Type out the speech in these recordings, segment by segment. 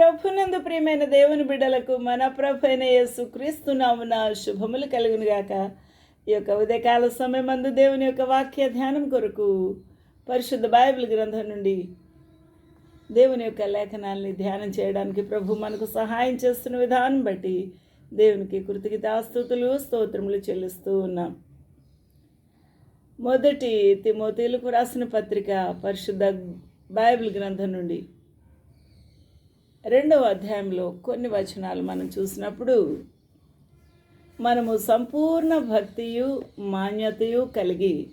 ప్రభునందు ప్రియమైన దేవుని బిడ్డలకు మన ప్రభు అయిన యేసు క్రీస్తునామున శుభములు కలుగునుగాక ఈ యొక్క ఉదయకాల సమయమందు దేవుని యొక్క వాక్య ధ్యానం కొరకు పరిశుద్ధ బైబిల్ గ్రంథం నుండి దేవుని యొక్క లేఖనాల్ని ధ్యానం చేయడానికి ప్రభు మనకు సహాయం చేస్తున్న విధానం బట్టి దేవునికి కృతజ్ఞతాస్తుతులు స్తోత్రములు చెల్లిస్తూ ఉన్నాం. మొదటి తిమోతీలకు రాసిన పత్రిక పరిశుద్ధ బైబిల్ గ్రంథం నుండి రెండవ అధ్యాయంలో కొన్ని వచనాలు మనం చూసినప్పుడు మనము సంపూర్ణ భక్తియు మాన్యతయు కలిగి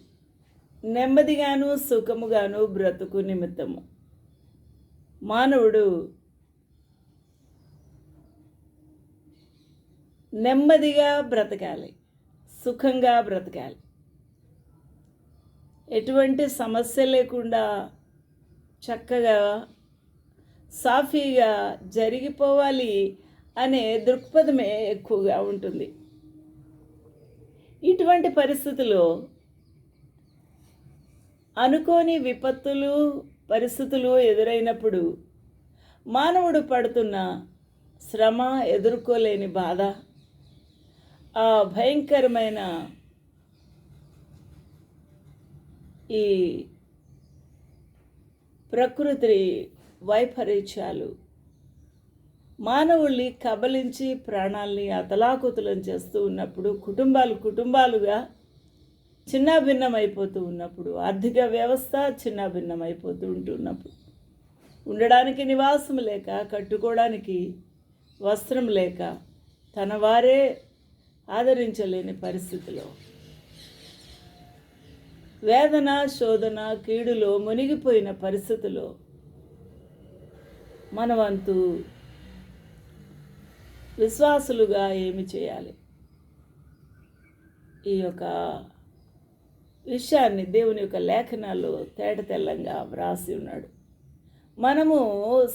నెమ్మదిగాను సుఖముగాను బ్రతుకు నిమిత్తము. మానవుడు నెమ్మదిగా బ్రతకాలి సుఖంగా బ్రతకాలి. ఎటువంటి సమస్య లేకుండా చక్కగా సాఫీగా జరిగిపోవాలి అనే దృక్పథమే ఎక్కువగా ఉంటుంది. ఇటువంటి పరిస్థితుల్లో అనుకోని విపత్తులు పరిస్థితులు ఎదురైనప్పుడు మానవుడు పడుతున్న శ్రమ ఎదుర్కోలేని బాధ ఆ భయంకరమైన ఈ ప్రకృతి వైపరీత్యాలు. మానవుల్ని కబలించి ప్రాణాల్ని అతలాకుతలం చేస్తూ ఉన్నప్పుడు కుటుంబాలు కుటుంబాలుగా చిన్నాభిన్నమైపోతూ ఉన్నప్పుడు ఆర్థిక వ్యవస్థ చిన్నాభిన్నమైపోతూ ఉంటున్నప్పుడు ఉండడానికి నివాసం లేక కట్టుకోవడానికి వస్త్రం లేక తన వారే ఆదరించలేని పరిస్థితిలో. వేదన శోధన కీడులో మునిగిపోయిన పరిస్థితిలో మన వంతు విశ్వాసులుగా ఏమి చేయాలి? ఈ యొక్క విషయాన్ని దేవుని యొక్క లేఖనాల్లో తేట తెల్లంగా వ్రాసి ఉన్నాడు. మనము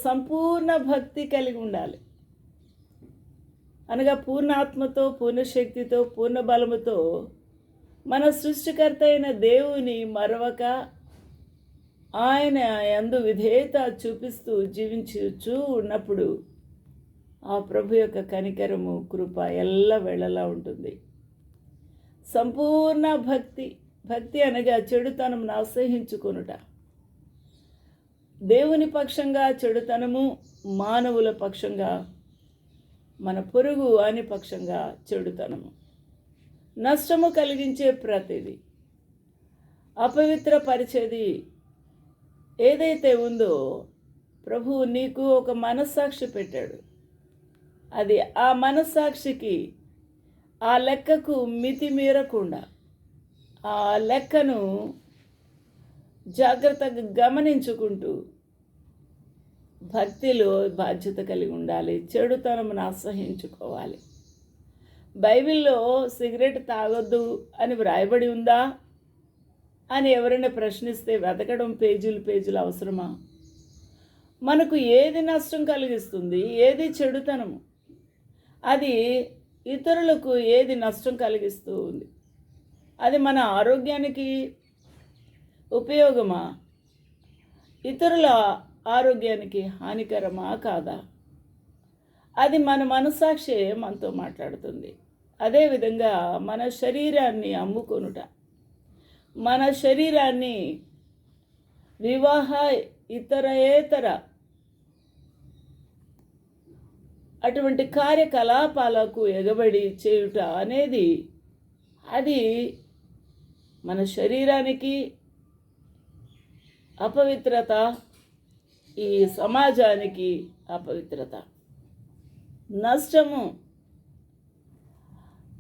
సంపూర్ణ భక్తి కలిగి ఉండాలి. అనగా పూర్ణాత్మతో పూర్ణశక్తితో పూర్ణ బలముతో మన సృష్టికర్త అయిన దేవుని మరవక ఆయన ఎందు విధేయత చూపిస్తూ జీవించు ఉన్నప్పుడు ఆ ప్రభు యొక్క కనికరము కృప ఎల్ల వెళ్ళలా ఉంటుంది. సంపూర్ణ భక్తి భక్తి అనగా చెడుతనం అసహించుకొనుట దేవుని పక్షంగా చెడుతనము మానవుల పక్షంగా మన పొరుగు అని పక్షంగా చెడుతనము. నష్టము కలిగించే ప్రతిదీ అపవిత్రపరిచేది ఏదైతే ఉందో ప్రభువు నీకు ఒక మనస్సాక్షి పెట్టాడు. అది ఆ మనస్సాక్షికి ఆ లెక్కకు మితి మీరకుండా ఆ లెక్కను జాగ్రత్తగా గమనించుకుంటూ భక్తిలో బాధ్యత కలిగి ఉండాలి చెడుతనమును అసహించుకోవాలి బైబిల్లో సిగరెట్ తాగొద్దు అని వ్రాయబడి ఉందా? అని ఎవరైనా ప్రశ్నిస్తే వెతకడం పేజీలు పేజీలు అవసరమా? మనకు ఏది నష్టం కలిగిస్తుంది ఏది చెడుతనము అది ఇతరులకు ఏది నష్టం కలిగిస్తూ ఉంది? అది మన ఆరోగ్యానికి ఉపయోగమా? ఇతరుల ఆరోగ్యానికి హానికరమా కాదా? అది మన మనసాక్షి మనతో మాట్లాడుతుంది. అదేవిధంగా మన శరీరాన్ని అమ్ముకొనుట. మన శరీరాన్ని వివాహ ఇతరేతర అటువంటి కార్యకలాపాలకు ఎగబడి చేయుట అనేది అది మన శరీరానికి అపవిత్రత ఈ సమాజానికి అపవిత్రత. నష్టము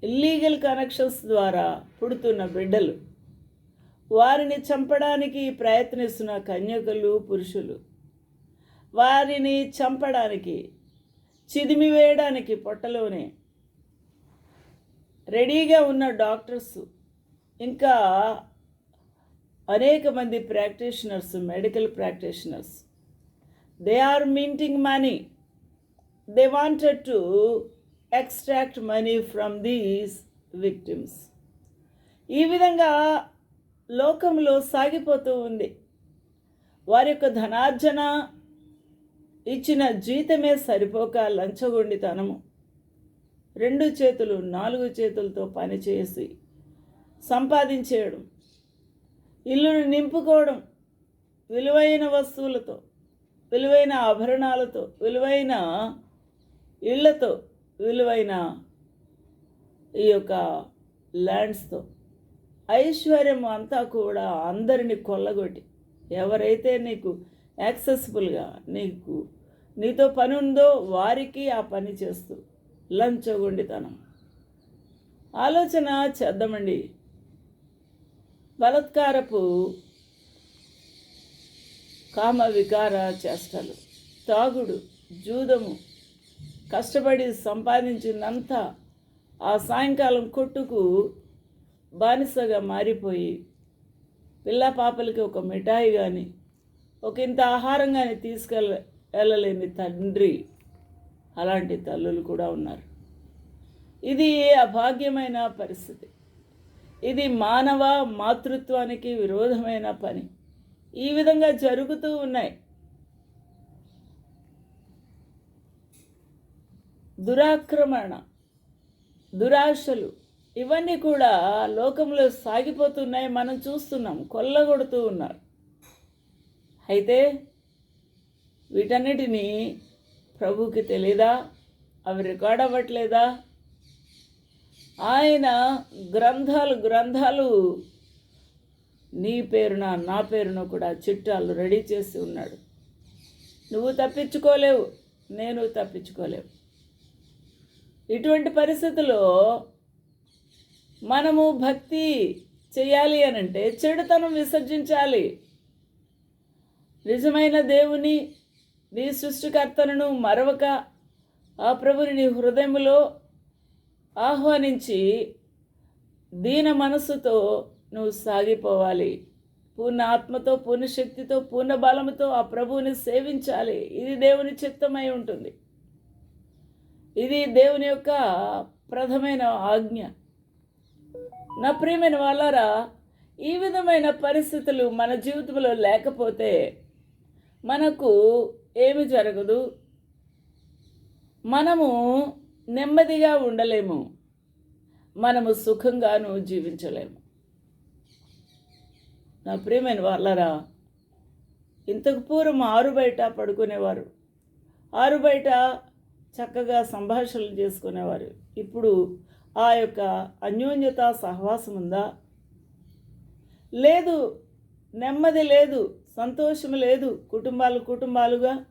ఇల్లీగల్ కనెక్షన్స్ ద్వారా పుడుతున్న బిడ్డలు వారిని చంపడానికి ప్రయత్నిస్తున్న కన్యకలు పురుషులు. వారిని చంపడానికి చిదిమి వేయడానికి పొట్టలోనే రెడీగా ఉన్న డాక్టర్స్ ఇంకా అనేక మంది practitioners medical practitioners. They are minting money. They wanted to extract money from these victims. ఈ విధంగా లోకంలో సాగిపోతూ ఉంది. వారి యొక్క ధనార్జన ఇచ్చిన జీతమే సరిపోక లంచగొండితనము. రెండు చేతులు నాలుగు చేతులతో పనిచేసి సంపాదించేయడం ఇల్లును నింపుకోవడం విలువైన వస్తువులతో విలువైన ఆభరణాలతో విలువైన ఇళ్ళతో విలువైన ఈ యొక్క ల్యాండ్స్తో ఐశ్వర్యం అంతా కూడా అందరిని కొల్లగొట్టి ఎవరైతే నీకు యాక్సెసిబుల్గా నీకు నీతో పని ఉందో వారికి ఆ పని చేస్తూ లంచగొండితనం. ఆలోచన చేద్దామండి. బలత్కారపు కామ వికార చేష్టలు. తాగుడు జూదము కష్టపడి సంపాదించిందంతా ఆ సాయంకాలం కొట్టుకు బానిసగా మారిపోయి పిల్ల పాపలకి ఒక మిఠాయి కానీ ఒక ఇంత ఆహారం కానీ తీసుకెళ్ళ వెళ్ళలేని తండ్రి అలాంటి తల్లులు కూడా ఉన్నారు. ఇది అభాగ్యమైన పరిస్థితి. ఇది మానవ మాతృత్వానికి విరోధమైన పని. ఈ విధంగా జరుగుతూ ఉన్నాయి. దురాక్రమణ దురాశలు ఇవన్నీ కూడా లోకంలో సాగిపోతున్నాయి మనం చూస్తున్నాం కొల్లగొడుతూ ఉన్నారు. అయితే వీటన్నిటినీ ప్రభుకి తెలీదా? అవి రికార్డ్ అవ్వట్లేదా? ఆయన గ్రంథాలు గ్రంథాలు నీ పేరున నా పేరున కూడా చిట్టాలు రెడీ చేసి ఉన్నాడు. నువ్వు తప్పించుకోలేవు నేను తప్పించుకోలేవు. ఇటువంటి పరిస్థితుల్లో మనము భక్తి చేయాలి అని అంటే చెడుతనం విసర్జించాలి. నిజమైన దేవుని నీ సృష్టికర్తను మరవక ఆ ప్రభుని నీ హృదయములో ఆహ్వానించి దీన మనస్సుతో నువ్వు సాగిపోవాలి. పూర్ణ ఆత్మతో పూర్ణ శక్తితో పూర్ణ బలముతో ఆ ప్రభువుని సేవించాలి. ఇది దేవుని చిత్తమై ఉంటుంది. ఇది దేవుని యొక్క ప్రథమైన ఆజ్ఞ. నా ప్రియమైన వాళ్ళారా ఈ విధమైన పరిస్థితులు మన జీవితంలో లేకపోతే మనకు ఏమి జరగదు? మనము నెమ్మదిగా ఉండలేము. మనము సుఖంగాను జీవించలేము. నా ప్రియమైన వాళ్ళరా ఇంతకు పూర్వం ఆరు బయట పడుకునేవారు. ఆరు బయట చక్కగా సంభాషణలు చేసుకునేవారు. ఇప్పుడు ఆ యొక్క అన్యోన్యత సహవాసం ఉందా? లేదు. నెమ్మది లేదు. సంతోషం లేదు. కుటుంబాలు కుటుంబాలుగా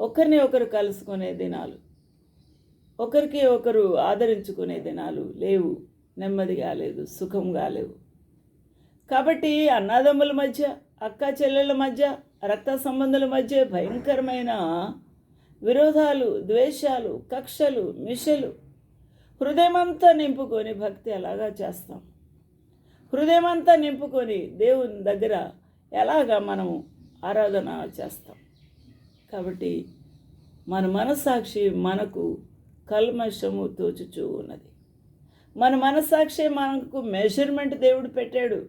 ఒకరిని ఒకరు కలుసుకునే దినాలు. ఒకరికి ఒకరు ఆదరించుకునే దినాలు లేవు. నెమ్మదిగా లేదు. సుఖంగా లేవు. కాబట్టి అన్నదమ్ముల మధ్య అక్క చెల్లెళ్ళ మధ్య రక్త సంబంధాల మధ్య భయంకరమైన విరోధాలు ద్వేషాలు కక్షలు మిషలు. హృదయమంతా నింపుకొని భక్తి అలాగా చేస్తాం. హృదయమంతా నింపుకొని దేవుని దగ్గర ఎలాగా మనము ఆరాధన చేస్తాం? కాబట్టి మన మనసాక్షి మనకు కల్మషము తోచుచూ ఉన్నది. మన మనసాక్షి మనకు మెజర్మెంట్ దేవుడు పెట్టాడు.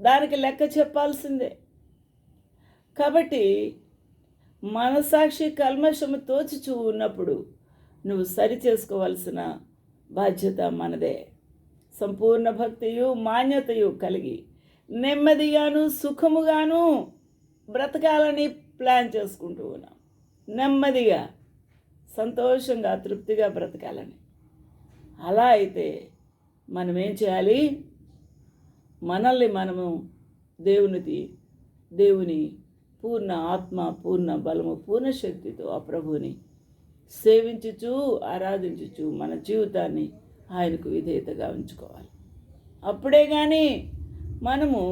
దానికి లెక్క చెప్పాల్సిందే. కాబట్టి మనసాక్షి కల్మషము తోచుచూ ఉన్నప్పుడు నువ్వు సరి చేసుకోవాల్సిన బాధ్యత మనదే. సంపూర్ణ భక్తియు మాన్యతయు కలిగి నెమ్మదిగాను సుఖముగాను బ్రతకాలని ప్లాన్ చేసుకుంటూ ఉన్నాం. నెమ్మదిగా సంతోషంగా తృప్తిగా బ్రతకాలని. అలా అయితే మనం ఏం చేయాలి? మనల్ని మనము దేవునిది దేవుని పూర్ణ ఆత్మ పూర్ణ బలము పూర్ణ శక్తితో ఆ ప్రభుని సేవించుచు ఆరాధించుచు మన జీవితాన్ని ఆయనకు విధేయతగా ఉంచుకోవాలి. అప్పుడే కానీ మనము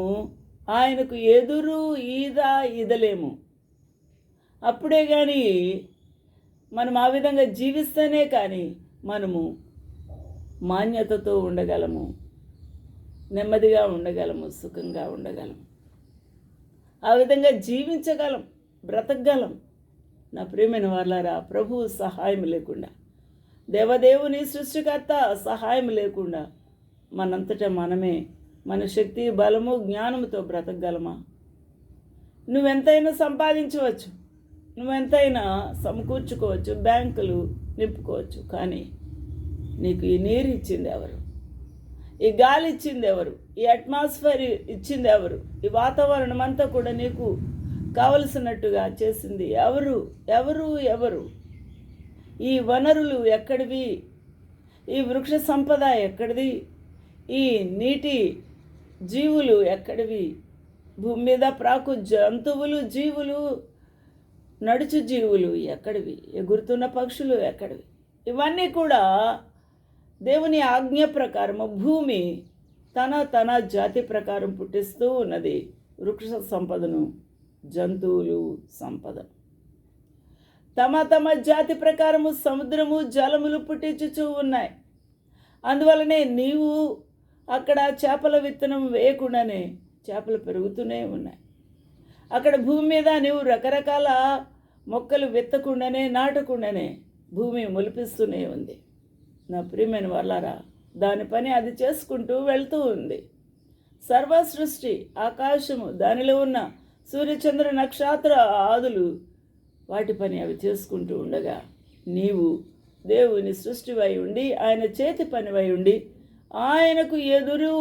ఆయనకు ఎదురు ఈద ఈదలేము. అప్పుడే కానీ మనం ఆ విధంగా జీవిస్తేనే కానీ మనము మాన్యతతో ఉండగలము నెమ్మదిగా ఉండగలము సుఖంగా ఉండగలము. ఆ విధంగా జీవించగలం బ్రతకగలం. నా ప్రియమైన వాళ్ళారా ప్రభువు సహాయం లేకుండా దేవదేవుని సృష్టికర్త సహాయం లేకుండా మనంతటా మనమే మన శక్తి బలము జ్ఞానముతో బ్రతకగలమా? నువ్వెంతైనా సంపాదించవచ్చు నువ్వెంతైనా సమకూర్చుకోవచ్చు బ్యాంకులు నింపుకోవచ్చు కానీ నీకు ఈ నీరు ఇచ్చింది ఎవరు? ఈ గాలి ఇచ్చింది ఎవరు? ఈ అట్మాస్ఫియర్ ఇచ్చింది ఎవరు? ఈ వాతావరణం అంతా కూడా నీకు కావలసినట్టుగా చేసింది ఎవరు? ఎవరు? ఎవరు? ఈ వనరులు ఎక్కడివి? ఈ వృక్ష సంపద ఎక్కడిది? ఈ నీటి జీవులు ఎక్కడివి? భూమి మీద ప్రాకు జంతువులు జీవులు నడుచు జీవులు ఎక్కడివి? ఎగురుతున్న పక్షులు ఎక్కడివి? ఇవన్నీ కూడా దేవుని ఆజ్ఞ ప్రకారము భూమి తన తన జాతి ప్రకారం పుట్టిస్తూ ఉన్నది. వృక్ష సంపదను జంతువులు సంపద. తమ తమ జాతి ప్రకారము సముద్రము జలములు పుట్టించుచూ ఉన్నాయి. అందువలనే నీవు అక్కడ చేపల విత్తనం వేయకుండానే చేపలు పెరుగుతూనే ఉన్నాయి. అక్కడ భూమి మీద నీవు రకరకాల మొక్కలు విత్తకుండానే నాటకుండానే భూమి మొలిపిస్తూనే ఉంది. నా ప్రియమైన వాళ్ళారా దాని పని అది చేసుకుంటూ వెళ్తూ ఉంది. సర్వ సృష్టి ఆకాశము దానిలో ఉన్న సూర్యచంద్ర నక్షత్ర ఆదులు వాటి పని అవి చేసుకుంటూ ఉండగా నీవు దేవుని సృష్టివై ఉండి ఆయన చేతి పనివై ఉండి ఆయనకు ఎదురు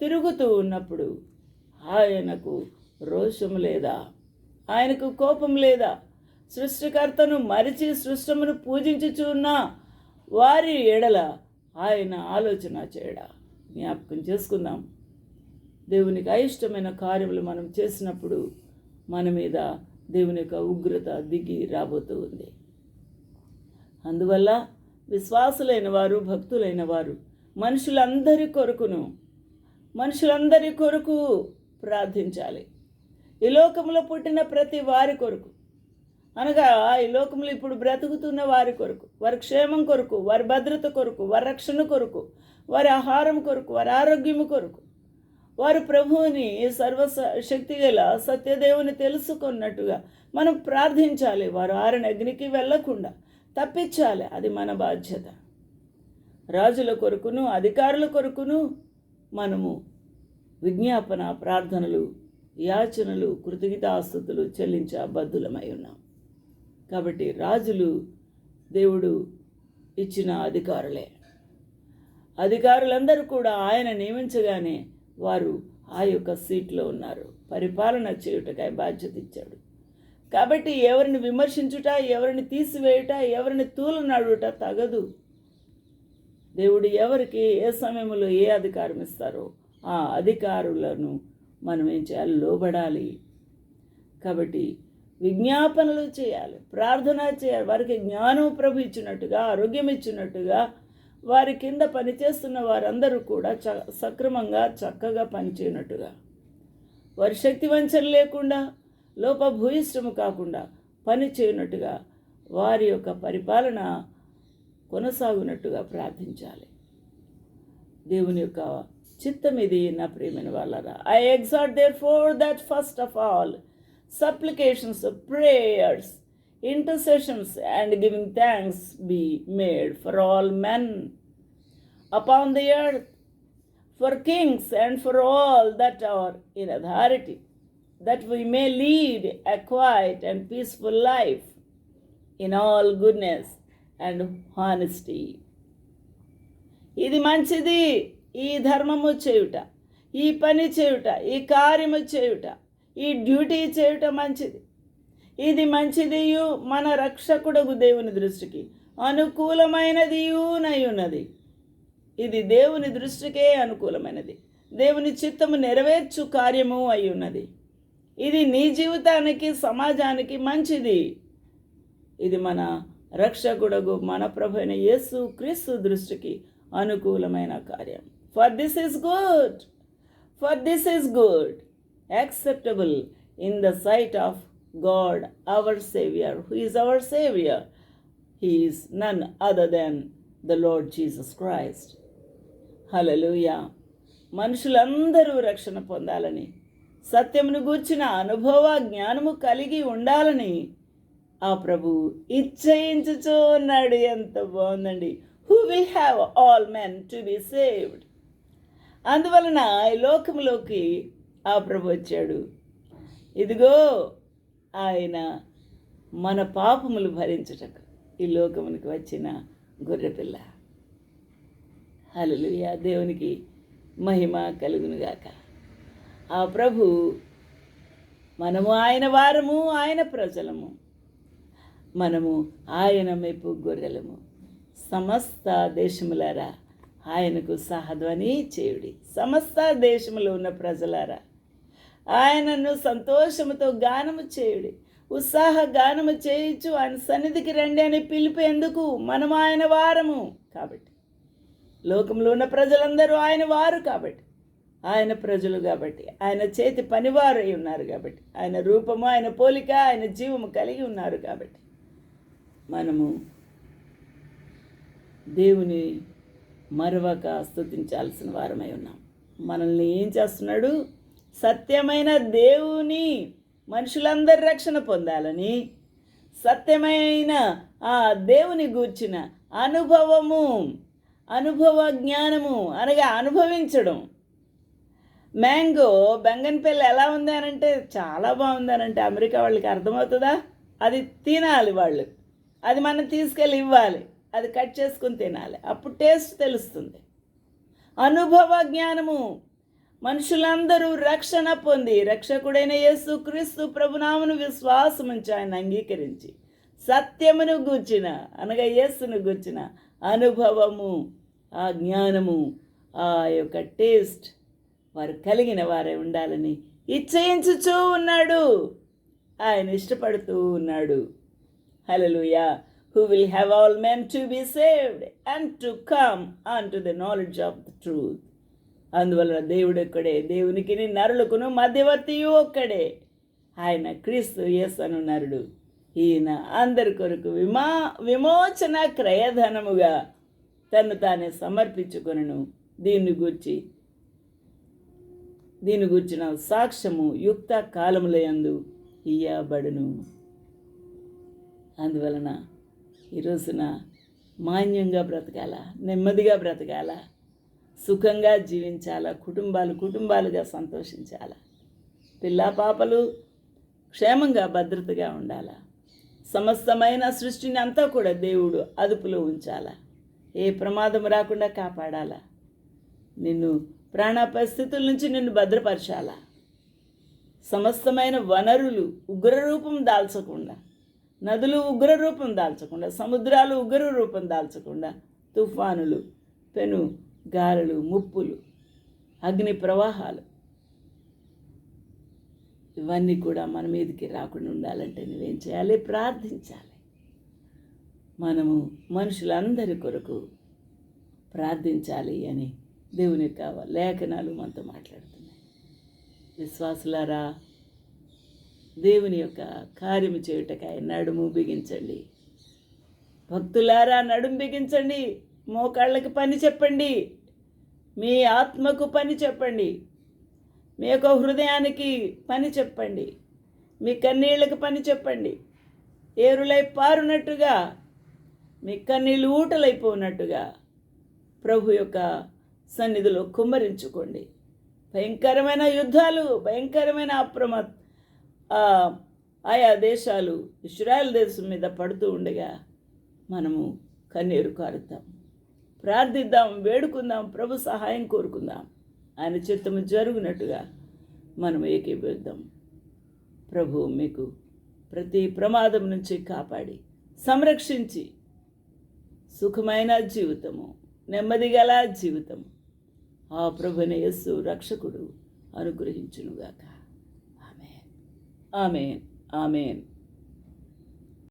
తిరుగుతూ ఉన్నప్పుడు ఆయనకు రోషం లేదా? ఆయనకు కోపం లేదా? సృష్టికర్తను మరిచి సృష్టమును పూజించుచున్న వారి ఎడల ఆయన ఆలోచన చేయడా? జ్ఞాపకం చేసుకుందాం. దేవునికి అయిష్టమైన కార్యములు మనం చేసినప్పుడు మన మీద దేవుని యొక్క ఉగ్రత దిగి రాబోతూ ఉంది. అందువల్ల విశ్వాసులైన వారు భక్తులైన వారు మనుషులందరి కొరకును మనుషులందరి కొరకు ప్రార్థించాలి. ఈ లోకంలో పుట్టిన ప్రతి వారి కొరకు అనగా ఈ లోకంలో ఇప్పుడు బ్రతుకుతున్న వారి కొరకు వారి క్షేమం కొరకు వారి భద్రత కొరకు వారి రక్షణ కొరకు వారి ఆహారం కొరకు వారి ఆరోగ్యము కొరకు. వారు ప్రభువుని సర్వశక్తి గల సత్యదేవుని తెలుసుకున్నట్టుగా మనం ప్రార్థించాలి. వారు ఆరని అగ్నికి వెళ్ళకుండా తప్పించాలి. అది మన బాధ్యత. రాజుల కొరకును అధికారుల కొరకును మనము విజ్ఞాపన ప్రార్థనలు యాచనలు కృతజ్ఞతాస్తుతులు చెల్లించ బద్దులమై ఉన్నాం. కాబట్టి రాజులు దేవుడు ఇచ్చిన అధికారులే. అధికారులందరూ కూడా ఆయన నియమించగానే వారు ఆ యొక్క సీట్లో ఉన్నారు. పరిపాలన చేయుటకై బాధ్యత ఇచ్చాడు. కాబట్టి ఎవరిని విమర్శించుట ఎవరిని తీసివేయుట ఎవరిని తూలనాడుట తగదు. దేవుడు ఎవరికి ఏ సమయంలో ఏ అధికారం ఇస్తారో ఆ అధికారులను మనం ఏం చేయాలి? లోబడాలి. కాబట్టి విజ్ఞాపనలు చేయాలి ప్రార్థన చేయాలి. వారికి జ్ఞానం ప్రభు ఇచ్చినట్టుగా ఆరోగ్యం ఇచ్చినట్టుగా వారి కింద పనిచేస్తున్న వారందరూ కూడా చ సక్రమంగా చక్కగా పనిచేయనట్టుగా. వారి శక్తి వంచన లేకుండా లోపభూయిష్టము కాకుండా పని చేయనట్టుగా వారి యొక్క పరిపాలన కొనసాగునట్టుగా ప్రార్థించాలి. దేవుని యొక్క చిత్తం ఇది నా ప్రియమైన వాళ్ళరా. I exhort therefore that first of all supplications, prayers, intercessions, and giving thanks be made for all men upon the earth, for kings and for all that are in authority, that we may lead a quiet and peaceful life in all goodness and honesty. ఇది మంచిది ఈ ధర్మము చేయుట ఈ పని చేయుట ఈ కార్యము చేయుట ఈ డ్యూటీ చేయుట మంచిది. ఇది మంచిదియు మన రక్షకుడగు దేవుని దృష్టికి. అనుకూలమైనదియునై ఉన్నది ఇది దేవుని దృష్టికే అనుకూలమైనది. దేవుని చిత్తము నెరవేర్చు కార్యము అయి ఉన్నది ఇది నీ జీవితానికి సమాజానికి మంచిది. ఇది మన రక్షకుడగు మన ప్రభు అయిన యేసు క్రీస్తు దృష్టికి అనుకూలమైన కార్యం. For this is good for this is good acceptable in the sight of God, our Savior, who is our Savior. He is none other than the Lord Jesus Christ. మనుషులందరూ రక్షణ పొందాలని సత్యమును గూర్చిన అనుభవ జ్ఞానము కలిగి ఉండాలని ఆ ప్రభు ఇచ్చయించుచూ ఉన్నాడు. ఎంత బాగుందండి. Who will have all men to be saved అందువలన ఈ లోకంలోకి ఆ ప్రభు వచ్చాడు. ఇదిగో ఆయన మన పాపములు భరించుటకు ఈ లోకమునికి వచ్చిన గొర్రెపిల్ల. హల్లెలూయా. దేవునికి మహిమ కలుగునుగాక ఆ ప్రభు మనము ఆయన వారము ఆయన ప్రజలము. మనము ఆయన మెప్పు గొర్రెలము. సమస్త దేశములారా ఆయనకు సహధ్వని చేయుడి. సమస్త దేశములో ఉన్న ప్రజలారా ఆయనను సంతోషముతో గానము చేయుడి. ఉత్సాహ గానము చేయించు ఆయన సన్నిధికి రండి అని పిలుపు ఎందుకు? మనం ఆయన వారము కాబట్టి. లోకంలో ఉన్న ప్రజలందరూ ఆయన వారు కాబట్టి. ఆయన ప్రజలు కాబట్టి. ఆయన చేతి పనివారు అయి ఉన్నారు కాబట్టి. ఆయన రూపము ఆయన పోలిక ఆయన జీవము కలిగి ఉన్నారు కాబట్టి. మనము దేవుని మరవక స్థుతించాల్సిన వారమై ఉన్నాం. మనల్ని ఏం చేస్తున్నాడు? సత్యమైన దేవుని మనుషులందరి రక్షణ పొందాలని సత్యమైన ఆ దేవుని గూర్చిన అనుభవము అనుభవ జ్ఞానము అనగా అనుభవించడం. మ్యాంగో బెంగన్పల్లి ఎలా ఉంది అని అంటే చాలా బాగుందనంటే అమెరికా వాళ్ళకి అర్థమవుతుందా? అది తినాలి వాళ్ళు. అది మనం తీసుకెళ్ళి ఇవ్వాలి. అది కట్ చేసుకుని తినాలి. అప్పుడు టేస్ట్ తెలుస్తుంది. అనుభవ జ్ఞానము మనుషులందరూ రక్షణ పొంది రక్షకుడైన యేసు క్రీస్తు ప్రభునామను విశ్వాసముంచి ఆయన అంగీకరించి సత్యమును గూర్చిన అనగా యేసును గూర్చిన అనుభవము ఆ జ్ఞానము ఆ యొక్క టేస్ట్ వారు కలిగిన వారే ఉండాలని ఇచ్చయించుచూ ఉన్నాడు. ఆయన ఇష్టపడుతూ ఉన్నాడు. Hallelujah who will have all men to be saved and to come on to the knowledge of the truth అందువలన దేవుడు ఒక్కడే. దేవునికి నరులకును మధ్యవర్తియు ఒక్కడే. ఆయన క్రీస్తు యేసను నరుడు. ఈయన అందరి కొరకు విమా విమోచన క్రయధనముగా తను తానే సమర్పించుకొనను. దీన్ని గూర్చి దీని గూర్చిన సాక్ష్యము యుక్త కాలములయందు ఇయ్యబడును. అందువలన ఈ రోజున మాన్యంగా బ్రతకాల నెమ్మదిగా బ్రతకాల? సుఖంగా జీవించాలా? కుటుంబాలు కుటుంబాలుగా సంతోషించాలా? పిల్ల పాపలు క్షేమంగా భద్రతగా ఉండాలా? సమస్తమైన సృష్టిని అంతా కూడా దేవుడు అదుపులో ఉంచాలా? ఏ ప్రమాదం రాకుండా కాపాడాలా? నిన్ను ప్రాణ పరిస్థితుల నుంచి నిన్ను భద్రపరచాలా? సమస్తమైన వనరులు ఉగ్రరూపం దాల్చకుండా నదులు ఉగ్రరూపం దాల్చకుండా సముద్రాలు ఉగ్ర రూపం దాల్చకుండా తుఫానులు పెను గాలులు ముప్పులు అగ్ని ప్రవాహాలు. ఇవన్నీ కూడా మన మీదకి రాకుండా ఉండాలంటే నువ్వేం చేయాలి? ప్రార్థించాలి. మనము మనుషులందరి కొరకు ప్రార్థించాలి అని దేవుని యొక్క లేఖనాలు మనతో మాట్లాడుతున్నాయి. విశ్వాసులారా దేవుని యొక్క కార్యము చేయుటకాయ నడుము బిగించండి. భక్తులారా నడుము బిగించండి. మోకాళ్ళకి పని చెప్పండి. మీ ఆత్మకు పని చెప్పండి. మీ యొక్క హృదయానికి పని చెప్పండి. మీ కన్నీళ్ళకి పని చెప్పండి. ఏరులై పారునట్టుగా మీ కన్నీళ్ళు ఊటలైపోయినట్టుగా ప్రభు యొక్క సన్నిధిలో కుమ్మరించుకోండి. భయంకరమైన యుద్ధాలు భయంకరమైన అప్రమ ఆయా దేశాలు ఇస్రాయల్ దేశం మీద పడుతూ ఉండగా మనము కన్నీరు కారుతాం ప్రార్థిద్దాం వేడుకుందాం ప్రభు సహాయం కోరుకుందాం. ఆయన చిత్తము జరుగునట్టుగా మనం ఏకీభవిద్దాం. ప్రభు మీకు ప్రతి ప్రమాదం నుంచి కాపాడి సంరక్షించి సుఖమైన జీవితము నెమ్మదిగల జీవితము. ఆ ప్రభుని యస్సు రక్షకుడు అనుగ్రహించునుగాక. ఆమెన్. ఆమెన్. ఆమెన్.